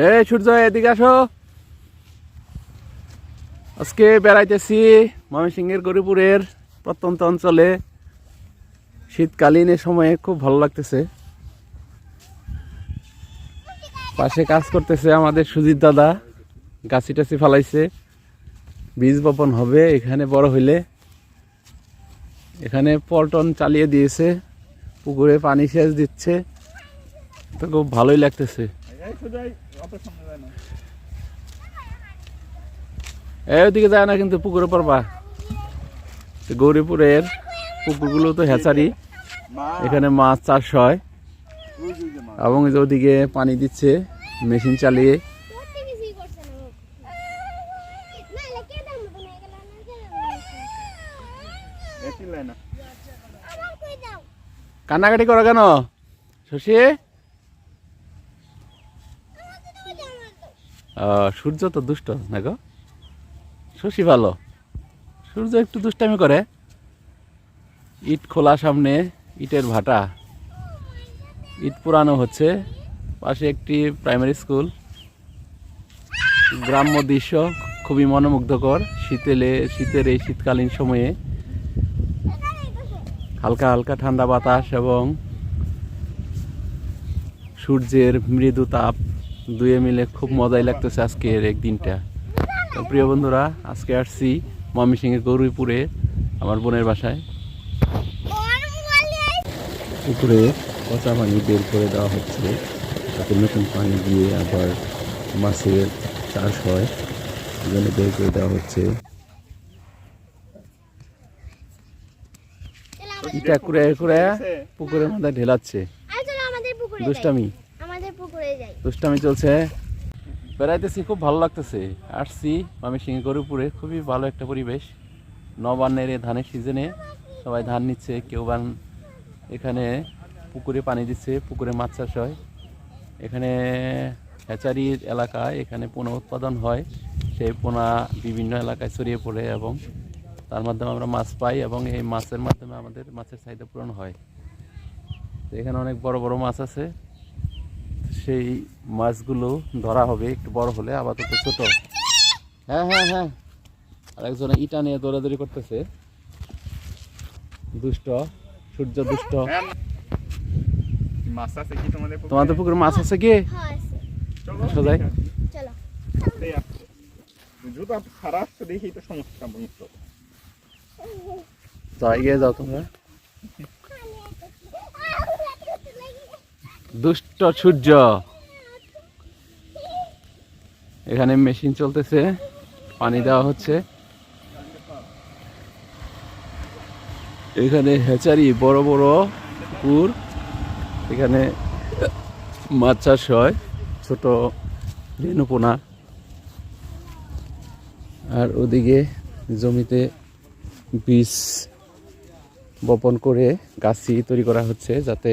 এই সূর্য, এদিকে আসো। আজকে বেড়াইতেছি ময়মনসিংহের গরিপুরের প্রত্যন্ত অঞ্চলে। শীতকালীন এ সময়ে খুব ভালো লাগতেছে। পাশে কাজ করতেছে আমাদের সুজিত দাদা। গাছি টাছি ফালাইছে। বীজ বপন হবে, এখানে বড় হইলে। এখানে পল্টন চালিয়ে দিয়েছে। পুকুরে পানি সেচ দিচ্ছে। তো খুব ভালোই লাগতেছে। এই ওদিকে যায় না কিন্তু পুকুরে পড়বা। তো গৌরীপুরের পুকুরগুলো তো হ্যাচারি এখানে মাছ চাষ হয়। এবং ওদিকে পানি দিচ্ছে মেশিন চালিয়ে। কান্নাকাটি কিছুই কেন? না ও। না, এলা কেদার মতন হয়ে গেল, না, কেদার মতন। আবার কই দাও? কান্নাকাটি করো কেন শশী আমার তো দাও, আমার দাও। আহ, সূর্য তো দুষ্ট, না গো? শশী ভালো। সূর্য একটু দুষ্টামি করে। ইট খোলা সামনে, ইটের ভাটা। ইট পুরানো হচ্ছে, পাশে একটি প্রাইমারি স্কুল গ্রাম্য দৃশ্য খুবই মনোমুগ্ধকর, শীতেলে, শীতের এই শীতকালীন সময়ে। হালকা হালকা ঠান্ডা বাতাস এবং সূর্যের মৃদু তাপ। দুয়ে মিলে খুব মজাই লাগতেছে আজকের এক দিনটা। তো প্রিয় বন্ধুরা আজকে আসছি ময়মনসিংহের গৌরীপুরে আমার বোনের বাসায়। পুকুরে পচা পানি বের করে দেওয়া হচ্ছে। তাতে নতুন পানি দিয়ে আবার মাছের চাষ হয়। সেজন্য বের করে দেওয়া হচ্ছে। ইটা কুড়ে কুড়ে পুকুরের মধ্যে ঢেলাচ্ছে। দুষ্টামি। দুষ্টামি চলছে। বেড়াইতেছি, খুব ভালো লাগতেছে। আসছি ময়মনসিংহে গরুপুরে খুবই ভালো একটা পরিবেশ। নবান্নের ধানের সিজনে সবাই ধান নিচ্ছে, কেউ বান এখানে পুকুরে পানি দিচ্ছে, পুকুরে মাছ চাষ হয়। এখানে হ্যাচারির এলাকায় এখানে পোনা উৎপাদন হয়, সেই পোনা বিভিন্ন এলাকায় ছড়িয়ে পড়ে এবং তার মাধ্যমে আমরা মাছ পাই এবং এই মাছের মাধ্যমে আমাদের মাছের চাহিদা পূরণ হয়। তো এখানে অনেক বড় বড় মাছ আছে। সেই মাছগুলো ধরা হবে একটু বড় হলে আপাতত ছোট। হ্যাঁ হ্যাঁ হ্যাঁ। আর একজনে ইটা নিয়ে দৌড়াদৌড়ি করতেছে। দুষ্ট সূর্য দুষ্ট। আছে তোমাদের পুকুরে? মাছ আছে কি? হ্যাঁ সোজাই? জুতা খারাপ দেখি তো সমস্যা এগিয়ে যাও তোমরা। দুষ্ট সূর্য। এখানে মেশিন চলতেছে, পানি দেওয়া হচ্ছে। এখানে হেচারি বড় বড় পুকুর। এখানে মাছ চাষ হয়, ছোট রেণুপোনা। আর ওদিকে জমিতে বীজ বপন করে গাছি তৈরি করা হচ্ছে যাতে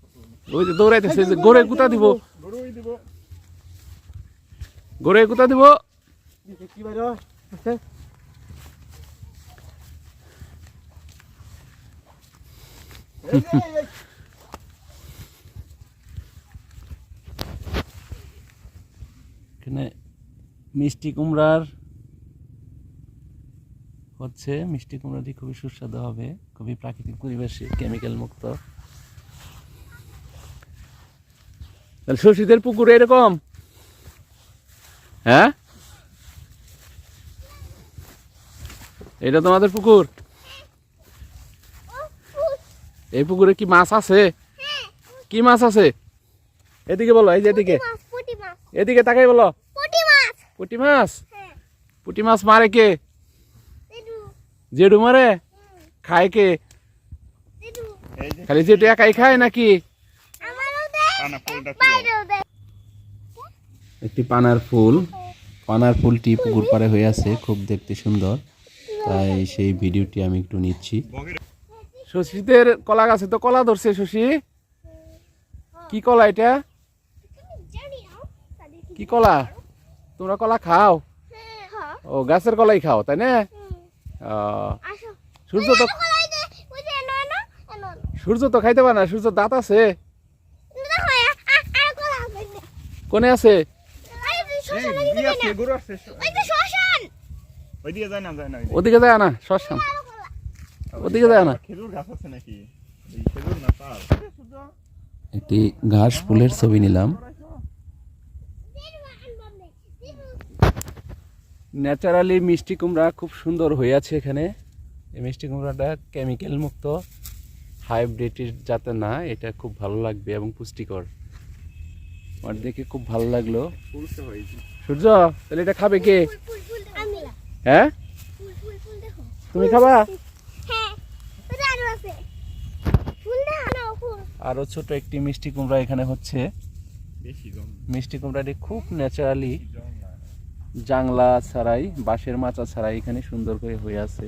ওই যে দৌড়াইতেছে যে দিব। দিব। এখানে মিষ্টি কুমড়ার হচ্ছে, মিষ্টি কুমড়াটি খুবই সুস্বাদু হবে, খুবই প্রাকৃতিক পরিবেশে কেমিক্যাল মুক্ত। তাহলে শশীদের পুকুরে এরকম? হ্যাঁ? এটা তোমাদের পুকুর? এই পুকুরে কি মাছ আছে? কি মাছ আছে? এদিকে বলো, এই যে এদিকে। এদিকে তাকাই বলো। পুটি মাছ? পুটি মাছ মারে কে? জেডু মারে? খায় কে? খালি জেডু একাই খায় নাকি? একটি পানার ফুল পানার ফুলটি পুকুর পাড়ে হয়ে আছে খুব দেখতে সুন্দর। তাই সেই ভিডিওটি আমি একটু নিচ্ছি। শশীদের কলা গাছে তো কলা ধরছে শশী। কি কলা এটা? কি কলা? তোমরা কলা খাও? হ্যাঁ হ্যাঁ ও গাছের কলাই খাও তাই না? সূর্য তো সূর্য তো খাইতে পারে না সূর্য দাঁত আছে দেখো আর কলা হবে না কোনে আছে আরে এই শ্মশান দিয়ে আছে গরু আছে ওই তো শ্মশান ওই দিয়ে যায় না যায় না ওই দিকে। ওদিকে যায় না শ্মশান। ওদিকে যায় না। আছে একটি ঘাস ফুলের ছবি নিলাম। ন্যাচারালি মিষ্টি কুমড়া খুব সুন্দর হয়ে আছে এখানে। এই মিষ্টি কুমড়াটা কেমিক্যাল মুক্ত হাইব্রিডের যাতে না এটা খুব ভালো লাগবে এবং পুষ্টিকর। আমার দেখে খুব ভালো লাগল। সূর্য তাহলে এটা খাবে কে? হ্যাঁ? ফুল ফুল ফুল দেখো। তুমি খাবা? হ্যাঁ আরও ছোট একটি মিষ্টি কুমড়া এখানে হচ্ছে। বেশি জম মিষ্টি কুমড়াটি খুব ন্যাচারালি জাংলা ছাড়াই বাঁশের মাচা ছাড়াই এখানে সুন্দর করে হয়ে আছে।